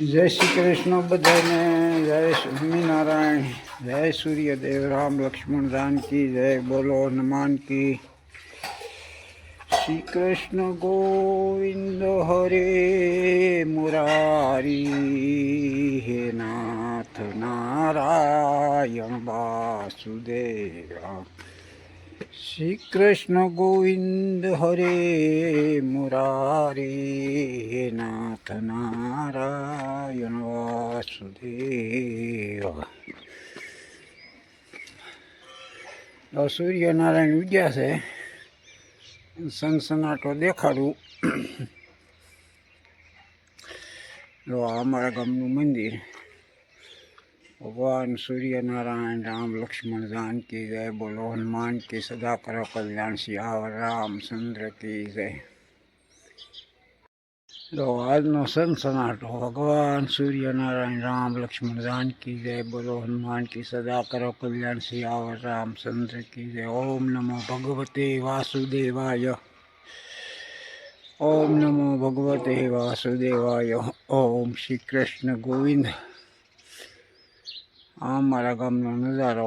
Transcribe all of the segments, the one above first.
જય શ્રી કૃષ્ણ બધાને, જય સ્વામિનારાયણ, જય સૂર્યદેવ, રામ લક્ષ્મણ જાનકી જય, બોલો હનુમાન કી. શ્રી કૃષ્ણ ગોવિંદ હરે મુરારી, હે નાથ નારાયણ વાસુદેવ. શ્રી કૃષ્ણ ગોવિંદ હરે મુરારી, નાથ નારાયણ વાસુદેવ. સૂર્યનારાયણ ઉગ્યા છે, સનસનાટો દેખાડું. અમારા ગામનું મંદિર. ભગવાન સૂર્યનારાયણ, રામ લક્ષ્મણ, જાનકી જય, બોલો હનુમાન કી, સદા કરો કલ્યાણ સિયાવર રામચંદ્ર કી જય. તો આજનો સનસનાટો ભગવાન સૂર્યનારાયણ, રામ લક્ષ્મણ, જાનકી જય, બોલો હનુમાન કી, સદા કરો કલ્યાણ સિયાવર રામચંદ્ર કી જય. ઓમ નમો ભગવતે વાસુદેવાય. ઓમ નમો ભગવતે વાસુદેવાય. ઓમ શ્રી કૃષ્ણ ગોવિંદ. આ મારા ગામનો નજારો.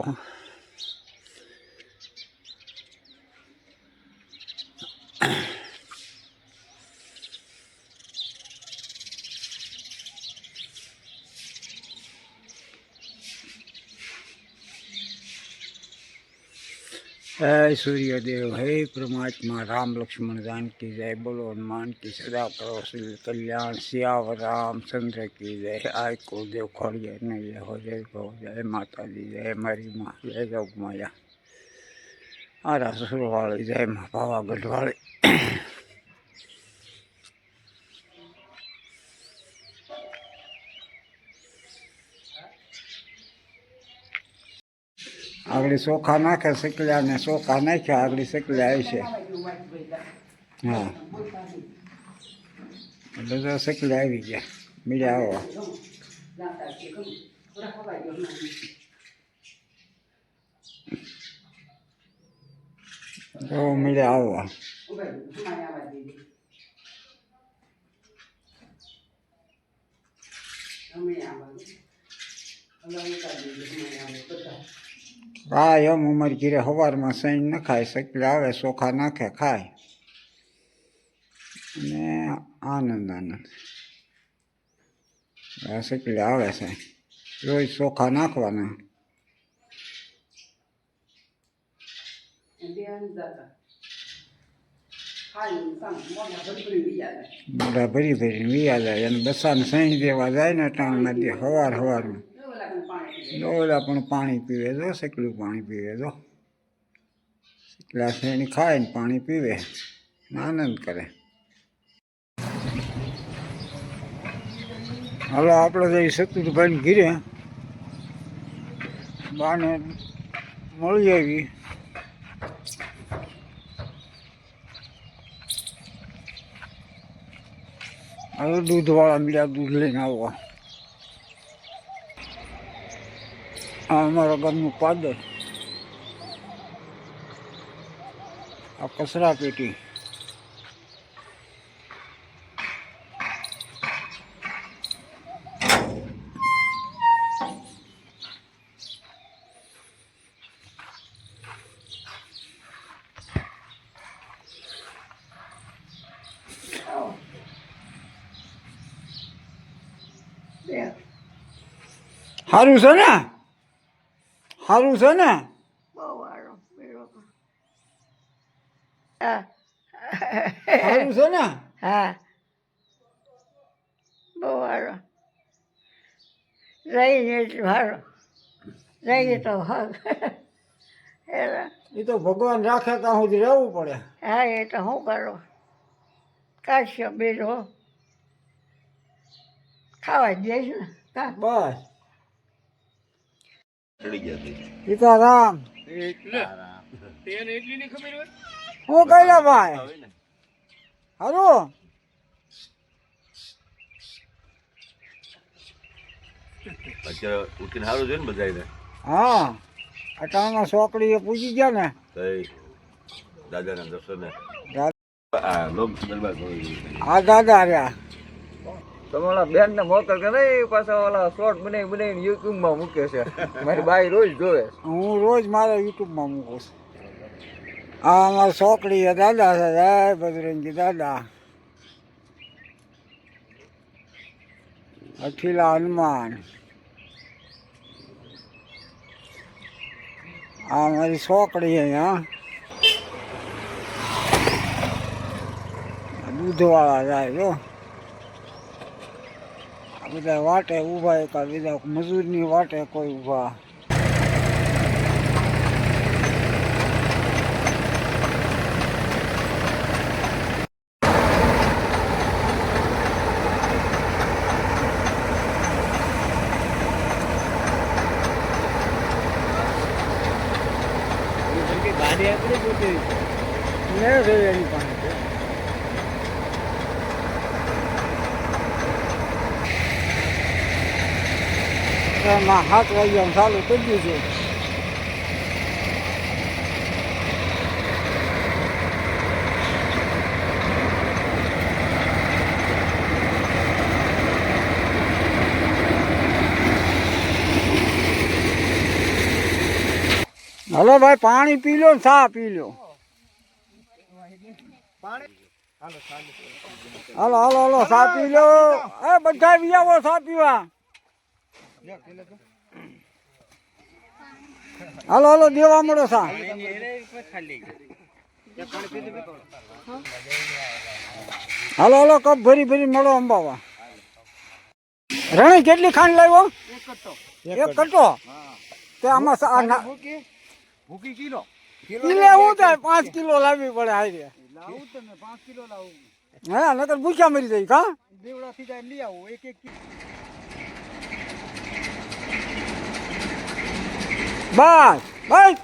જય સૂર્યદેવ, હે પરમાત્મા, રામ લક્ષ્મણ, જાનકી જય, બોલો હનુમાન કી સદા કરો શ્રી કલ્યાણ શિયાવ રામ, ચંદ્ર કી જય, આય કુલદેવ ખોડીએ ને જય હો, જય ભો જય માતાજી, જય મારી માં, જય જોગમાયા. આ રાસુરવાળી જય મા પાવાગઢવાળી આગળ ચોખા નાખે શેકલ્યા ને ચોખા નાખ્યા, આગળ શેકલ્યા આવી છે હા. તો શેકલ્યા આવી ગયા. બીજા આવો. તો મીડિયા આવવા હા એમ અમારી ઘીરે સવારમાં સૈન ન ખાય શેકલ્યા આવે ચોખા નાખે, ખાય. અને આનંદ આનંદ. આ શેકલ્યા આવે છે રોજ ચોખા નાખવાના. બધા ભરી ભરીને વિયા જાય. અને બસાને સહી દેવા જાય ને ટાણમાં સવાર સવારમાં ડોલા પણ પાણી પીવે તો સેકલું પાણી પીવે તો ગ્લાસ એની ખાય ને પાણી પીવે આનંદ કરે. હાલો, આપણે જઈ શત્રુભાઈ ઘીરે બાને મળી આવી. હવે દૂધવાળા મળ્યા, દૂધ લઈને આવવા આ અમારા ગામનું પાદર. આ કચરા પેટી. સારું છે ને? સારું છે ને? સારું છે ને? હા. બહુ સારો રહીને એટલું સારું રહીએ તો એ તો ભગવાન રાખે ત્યાં સુધી રહેવું પડે. હા એ તો શું કરો? કાશ્ય બીજો ખાવા જ દઈશ ને? બસ. સીતારામ. હું કહેલા ભાઈ? હારું અત્યારે ઉઠીને સારું છે ને બધાને હા. અટાણમાં ચોકડીએ પૂછી ગયા ને. દાદાના દર્શને. આ દાદા રહ્યા. તમારા બેન ને મોકલ કે નહીં પાછા ઓલા શોર્ટ બનાવી બનાવીને યુટ્યુબમાં મૂકે છે. મારી બાઈ રોજ જોવે હું રોજ મારા યુટ્યુબમાં મૂકું છું. આ અમારા છોકરી દાદા છે, જય બજરંગી દાદા. અખિલા હનુમાન. આ મારી છોકરી અહીંયા દૂધવાળા જાય જો બધા વાટે ઊભા એક બીજા મજૂરની વાટે કોઈ ઊભા. લે જોઈએ એની પાસે. એમાં હાથ વાગ્યા ચાલુ કરી છે. હલો ભાઈ, પાણી પી લો સા પી લો. હાલો હાલો હાલો, ચા પી લો. એ બધા બી આવો ચા પીવા. હાલો હાલો, દેવા મળો સા. હાલો હાલો, કપ ભરી ભરી મળો અંબાવા. રણી, કેટલી ખાંડ લાવ્યો? એક કટો. તે આમાં કિલો પાંચ કિલો લાવવી પડે હારી. હા, નકર ભૂખ્યા મરી જાય કા ba bang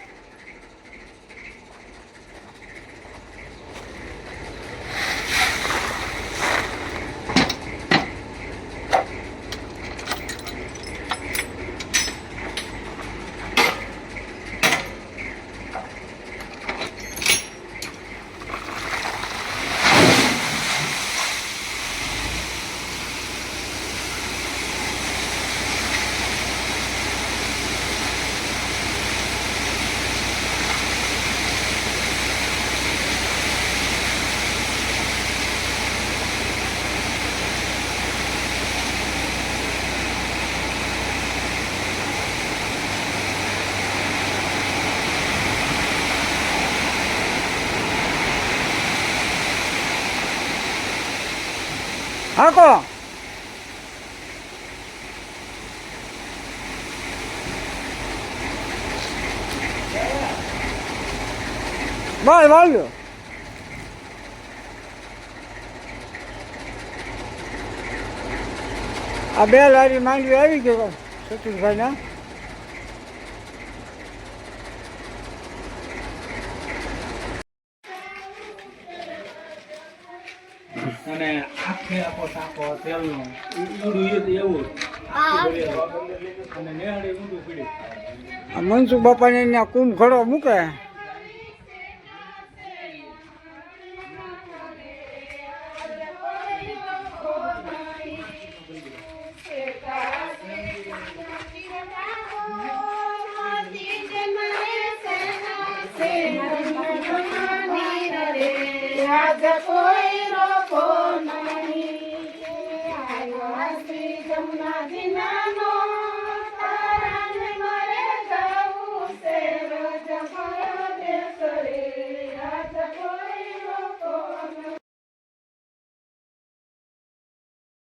બસ હાકો બસ વાળ્યો આ બે માંડવી આવી ગઈ સતીશભાઈ ના? અને આખે આખો ટાંકો તેલનો. ઊંડું એ તો એવું. અને નેહડી ઊંડું પીડ્યું આ મનસુખ બાપાને ત્યાં કુંભ ઘડો મૂકે. નહીં આવ્યો શ્રી જમના દિનાનો